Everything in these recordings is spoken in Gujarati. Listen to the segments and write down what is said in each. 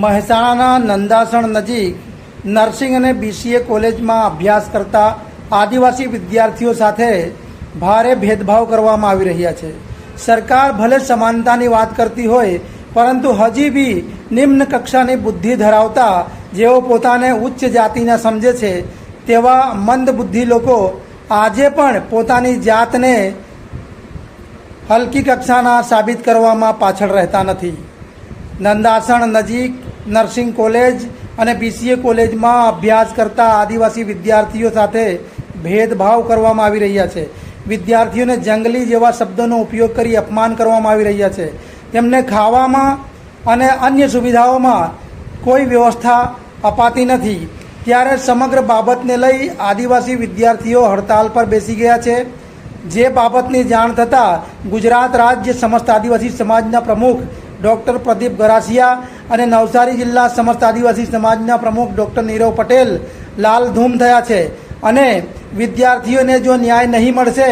મહેસાણાના નંદાસણ નજીક નર્સિંગ અને બીસીએ કોલેજમાં અભ્યાસ કરતા આદિવાસી વિદ્યાર્થીઓ સાથે ભારે ભેદભાવ કરવામાં આવી રહ્યા છે. સરકાર ભલે સમાનતાની વાત કરતી હોય, પરંતુ હજી બી નિમ્ન કક્ષાની બુદ્ધિ ધરાવતા જેઓ પોતાને ઉચ્ચ જાતિના સમજે છે, તેવા મંદ બુદ્ધિ લોકો આજે પણ પોતાની જાતને હલકી કક્ષાના સાબિત કરવામાં પાછળ રહેતા નથી. નંદાસણ નજીક નર્સિંગ કોલેજ અને બીસીએ કોલેજમાં અભ્યાસ કરતા આદિવાસી વિદ્યાર્થીઓ સાથે ભેદભાવ કરવામાં આવી રહ્યા છે. વિદ્યાર્થીઓને જંગલી જેવા શબ્દોનો ઉપયોગ કરી અપમાન કરવામાં આવી રહ્યા છે. તેમને ખાવામાં અને અન્ય સુવિધાઓમાં કોઈ વ્યવસ્થા અપાતી નથી. ત્યારે સમગ્ર બાબતને લઈ આદિવાસી વિદ્યાર્થીઓ હડતાલ પર બેસી ગયા છે. જે બાબતની જાણ થતાં ગુજરાત રાજ્ય સમસ્ત આદિવાસી સમાજના પ્રમુખ ડૉક્ટર પ્રદીપ ગરાસિયા અને નવસારી જિલ્લા સમસ્ત આદિવાસી સમાજના પ્રમુખ ડૉક્ટર નીરવ પટેલ લાલધૂમ થયા છે. અને વિદ્યાર્થીઓને જો ન્યાય નહીં મળશે,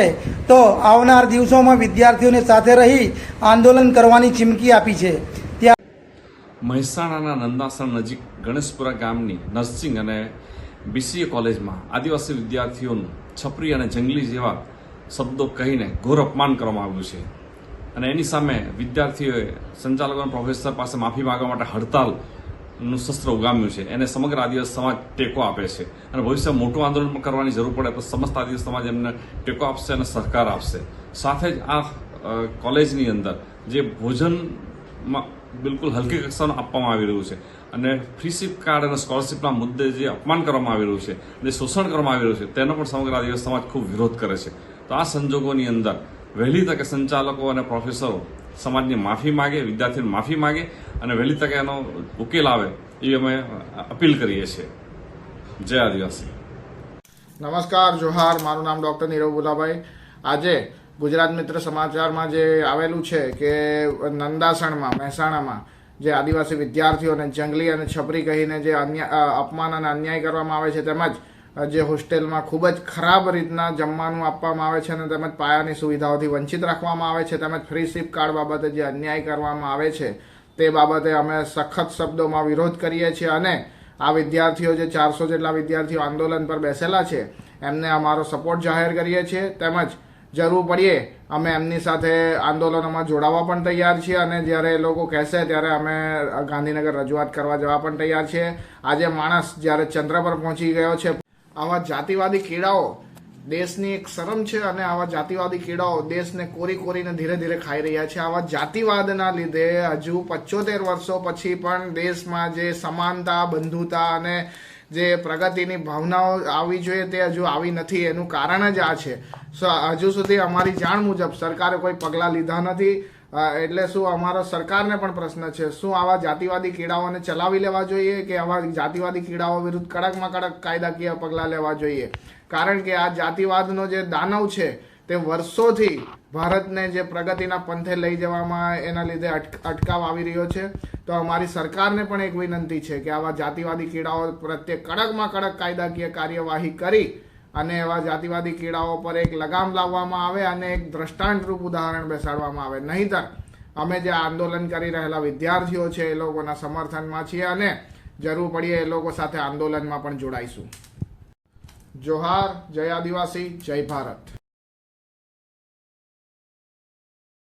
તો આવનાર દિવસોમાં વિદ્યાર્થીઓને સાથે રહી આંદોલન કરવાની ચીમકી આપી છે. ત્યાં મહેસાણાના નંદાસણ નજીક ગણેશપુરા ગામની નર્સિંગ અને બીસીએ કોલેજમાં આદિવાસી વિદ્યાર્થીઓનું છપરી અને જંગલી જેવા શબ્દો કહીને ઘોર અપમાન કરવામાં આવ્યું છે. અને એની સામે વિદ્યાર્થીઓએ સંચાલકો પ્રોફેસર પાસે માફી માંગવા માટે હડતાલનું શસ્ત્ર ઉગામ્યું છે. એને સમગ્ર આદિવાસી સમાજ ટેકો આપે છે. અને ભવિષ્યમાં મોટું આંદોલન કરવાની જરૂર પડે તો સમસ્ત આદિવાસી સમાજ એમને ટેકો આપશે અને સહકાર આપશે. સાથે જ આ કોલેજની અંદર જે ભોજનમાં બિલકુલ હલકી કક્ષાનું આપવામાં આવી રહ્યું છે અને ફ્રીશીપ કાર્ડ અને સ્કોલરશિપના મુદ્દે જે અપમાન કરવામાં આવી રહ્યું છે જે શોષણ કરવામાં આવી રહ્યું છે, તેનો પણ સમગ્ર આદિવાસી સમાજ ખૂબ વિરોધ કરે છે. તો આ સંજોગોની અંદર વહેલી તકે સંચાલકો અને પ્રોફેસરો સમાજની માફી માગે, વિદ્યાર્થીઓની માફી માગે અને વહેલી તકે એનો ઉકેલ આવે એ અમે અપીલ કરીએ છીએ. જય આદિવાસી. નમસ્કાર, જોહાર. મારું નામ ડૉક્ટર નીરવ બુલાભાઈ આજે ગુજરાત મિત્ર સમાચારમાં જે આવેલું છે કે નંદાસણમાં, મહેસાણામાં જે આદિવાસી વિદ્યાર્થીઓને જંગલી અને છપરી કહીને જે અન્ય અપમાન અને અન્યાય કરવામાં આવે છે, તેમજ જે હોસ્ટેલમાં ખૂબ જ ખરાબ રીતના જમવાનું આપવામાં આવે છે અને તેમજ પાયાની સુવિધાઓથી વંચિત રાખવામાં આવે છે. તેમજ ફ્રી શિપ કાર્ડ બાબતે જે અન્યાય કરવામાં આવે છે તે બાબતે અમે સખત શબ્દોમાં વિરોધ કરીએ છીએ અને આ વિદ્યાર્થીઓ જે ચારસો જેટલા વિદ્યાર્થીઓ આંદોલન પર બેસેલા છે, એમને અમારો સપોર્ટ જાહેર કરીએ છીએ. તેમજ જરૂર પડીએ અમે એમની સાથે આંદોલનોમાં જોડાવા પણ તૈયાર છીએ અને જ્યારે એ લોકો કહેશે ત્યારે અમે ગાંધીનગર રજૂઆત કરવા જવા પણ તૈયાર છીએ. આજે માણસ જ્યારે ચંદ્ર પર પહોંચી ગયો છે આવા જાતિવાદી કીડાઓ દેશની એક શરમ છે અને આવા જાતિવાદી કીડાઓ દેશને કોરી કોરીને ધીરે ધીરે ખાઈ રહ્યા છે. આવા જાતિવાદના લીધે હજુ પચોતેર વર્ષો પછી પણ દેશમાં જે સમાનતા, બંધુતા અને જે પ્રગતિની ભાવનાઓ આવવી જોઈએ તે હજુ આવી નથી. એનું કારણ જ આ છે. હજુ સુધી અમારી જાણ મુજબ સરકારે કોઈ પગલાં લીધા નથી. એટલે શું અમારો સરકારને પણ પ્રશ્ન છે, શું આવા જાતિવાદી કીડાઓને ચલાવી લેવા જોઈએ કે આવા જાતિવાદી કીડાઓ વિરુદ્ધ કડકમાં કડક કાયદાકીય પગલાં લેવા જોઈએ? કારણ કે આ જાતિવાદનો જે દાનવ છે, તે વર્ષોથી ભારતને જે પ્રગતિના પંથે લઈ જવામાં એના લીધે અટકાવ આવી રહ્યો છે. તો અમારી સરકારને પણ એક વિનંતી છે કે આવા જાતિવાદી કીડાઓ પ્રત્યે કડકમાં કડક કાયદાકીય કાર્યવાહી કરી અને એવા જાતિવાદી કીડાઓ પર એક લગામ લાવવામાં આવે અને એક દ્રષ્ટાંતરૂપ ઉદાહરણ બેસાડવામાં આવે. નહીંતર, અમે જે આંદોલન કરી રહેલા વિદ્યાર્થીઓ છે, એ લોકોના સમર્થનમાં છીએ અને જરૂર પડીએ એ લોકો સાથે આંદોલનમાં પણ જોડાઈશું. જોહાર, જય આદિવાસી, જય ભારત.